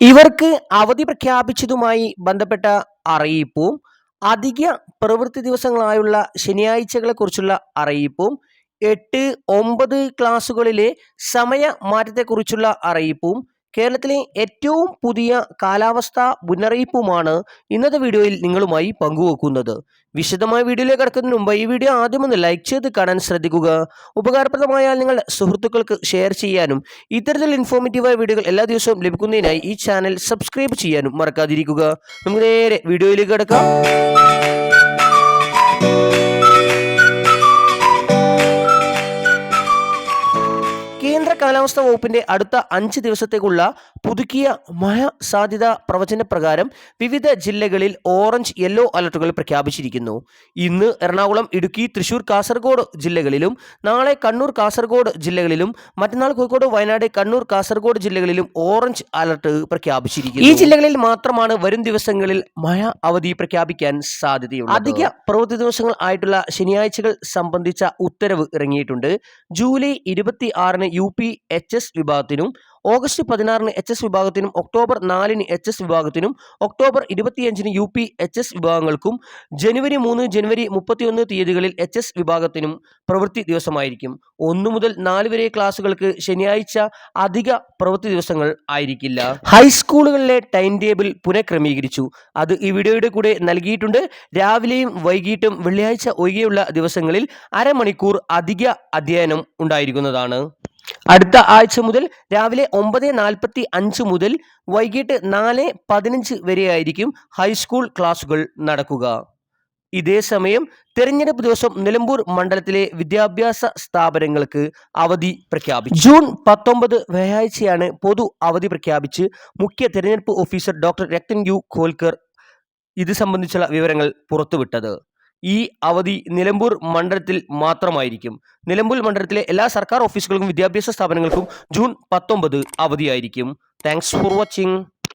ഇവർക്ക് അവധി പ്രഖ്യാപിച്ചതുമായി ബന്ധപ്പെട്ട അറിയിപ്പും അധിക പ്രവൃത്തി ദിവസങ്ങളായുള്ള ശനിയാഴ്ചകളെക്കുറിച്ചുള്ള അറിയിപ്പും എട്ട് ഒമ്പത് ക്ലാസ്സുകളിലെ സമയ മാറ്റത്തെക്കുറിച്ചുള്ള അറിയിപ്പും കേരളത്തിലെ ഏറ്റവും പുതിയ കാലാവസ്ഥ മുന്നറിയിപ്പുമാണ് ഇന്നത്തെ വീഡിയോയിൽ നിങ്ങളുമായി പങ്കുവെക്കുന്നത്. വിശദമായ വീഡിയോയിലേക്ക് കിടക്കുന്നതിന് മുമ്പ് ഈ വീഡിയോ ആദ്യം ഒന്ന് ലൈക്ക് ചെയ്ത് കാണാൻ ശ്രദ്ധിക്കുക. ഉപകാരപ്രദമായാൽ നിങ്ങൾ സുഹൃത്തുക്കൾക്ക് ഷെയർ ചെയ്യാനും ഇത്തരത്തിൽ ഇൻഫോർമേറ്റീവായ വീഡിയോകൾ എല്ലാ ദിവസവും ലഭിക്കുന്നതിനായി ഈ ചാനൽ സബ്സ്ക്രൈബ് ചെയ്യാനും മറക്കാതിരിക്കുക. നമുക്ക് നേരെ വീഡിയോയിലേക്ക് കിടക്കാം. കാലാവസ്ഥാ വകുപ്പിന്റെ അടുത്ത അഞ്ച് ദിവസത്തേക്കുള്ള പുതുക്കിയ മഴ സാധ്യത പ്രവചന പ്രകാരം വിവിധ ജില്ലകളിൽ ഓറഞ്ച് യെല്ലോ അലർട്ടുകൾ പ്രഖ്യാപിച്ചിരിക്കുന്നു. ഇന്ന് എറണാകുളം ഇടുക്കി തൃശൂർ കാസർഗോഡ് ജില്ലകളിലും നാളെ കണ്ണൂർ കാസർഗോഡ് ജില്ലകളിലും മറ്റന്നാൾ കോഴിക്കോട് വയനാട് കണ്ണൂർ കാസർഗോഡ് ജില്ലകളിലും ഓറഞ്ച് അലർട്ട് പ്രഖ്യാപിച്ചിരിക്കുന്നു. ഈ ജില്ലകളിൽ മാത്രമാണ് വരും ദിവസങ്ങളിൽ മഴ അവധി പ്രഖ്യാപിക്കാൻ സാധ്യതയുള്ളത്. അധിക പ്രവൃത്തി ദിവസങ്ങൾ ആയിട്ടുള്ള ശനിയാഴ്ചകൾ സംബന്ധിച്ച ഉത്തരവ് ഇറങ്ങിയിട്ടുണ്ട്. ജൂലൈ ഇരുപത്തി ആറിന് യു പി എച്ച് എസ് വിഭാഗത്തിനും ഓഗസ്റ്റ് പതിനാറിന് എച്ച് എസ് വിഭാഗത്തിനും ഒക്ടോബർ നാലിന് എച്ച് എസ് വിഭാഗത്തിനും ഒക്ടോബർ ഇരുപത്തിയഞ്ചിന് യു പി എച്ച് എസ് വിഭാഗങ്ങൾക്കും ജനുവരി മൂന്ന് ജനുവരി മുപ്പത്തിയൊന്ന് തീയതികളിൽ എച്ച് എസ് വിഭാഗത്തിനും പ്രവൃത്തി ദിവസമായിരിക്കും. ഒന്നു മുതൽ നാല് വരെ ക്ലാസ്സുകൾക്ക് ശനിയാഴ്ച അധിക പ്രവൃത്തി ദിവസങ്ങൾ ആയിരിക്കില്ല. ഹൈസ്കൂളുകളിലെ ടൈം ടേബിൾ പുനഃക്രമീകരിച്ചു. അത് ഈ വീഡിയോയുടെ കൂടെ നൽകിയിട്ടുണ്ട്. രാവിലെയും വൈകിട്ടും വെള്ളിയാഴ്ച ഒഴികെയുള്ള ദിവസങ്ങളിൽ അരമണിക്കൂർ അധിക അധ്യയനം ഉണ്ടായിരിക്കുന്നതാണ്. അടുത്ത ആഴ്ച മുതൽ രാവിലെ ഒമ്പത് നാൽപ്പത്തി അഞ്ച് മുതൽ വൈകിട്ട് നാല് പതിനഞ്ച് വരെയായിരിക്കും ഹൈസ്കൂൾ ക്ലാസുകൾ നടക്കുക. ഇതേ സമയം തെരഞ്ഞെടുപ്പ് ദിവസം നിലമ്പൂർ മണ്ഡലത്തിലെ വിദ്യാഭ്യാസ സ്ഥാപനങ്ങൾക്ക് അവധി പ്രഖ്യാപിച്ചു. ജൂൺ പത്തൊമ്പത് വ്യാഴാഴ്ചയാണ് പൊതു അവധി പ്രഖ്യാപിച്ച് മുഖ്യ തെരഞ്ഞെടുപ്പ് officer doctor Rathan U Kelkar ഇത് സംബന്ധിച്ചുള്ള വിവരങ്ങൾ പുറത്തുവിട്ടത്. ഈ അവധി നിലമ്പൂർ മണ്ഡലത്തിൽ മാത്രമായിരിക്കും. നിലമ്പൂർ മണ്ഡലത്തിലെ എല്ലാ സർക്കാർ ഓഫീസുകൾക്കും വിദ്യാഭ്യാസ സ്ഥാപനങ്ങൾക്കും ജൂൺ പത്തൊമ്പത് അവധിയായിരിക്കും. Thanks for watching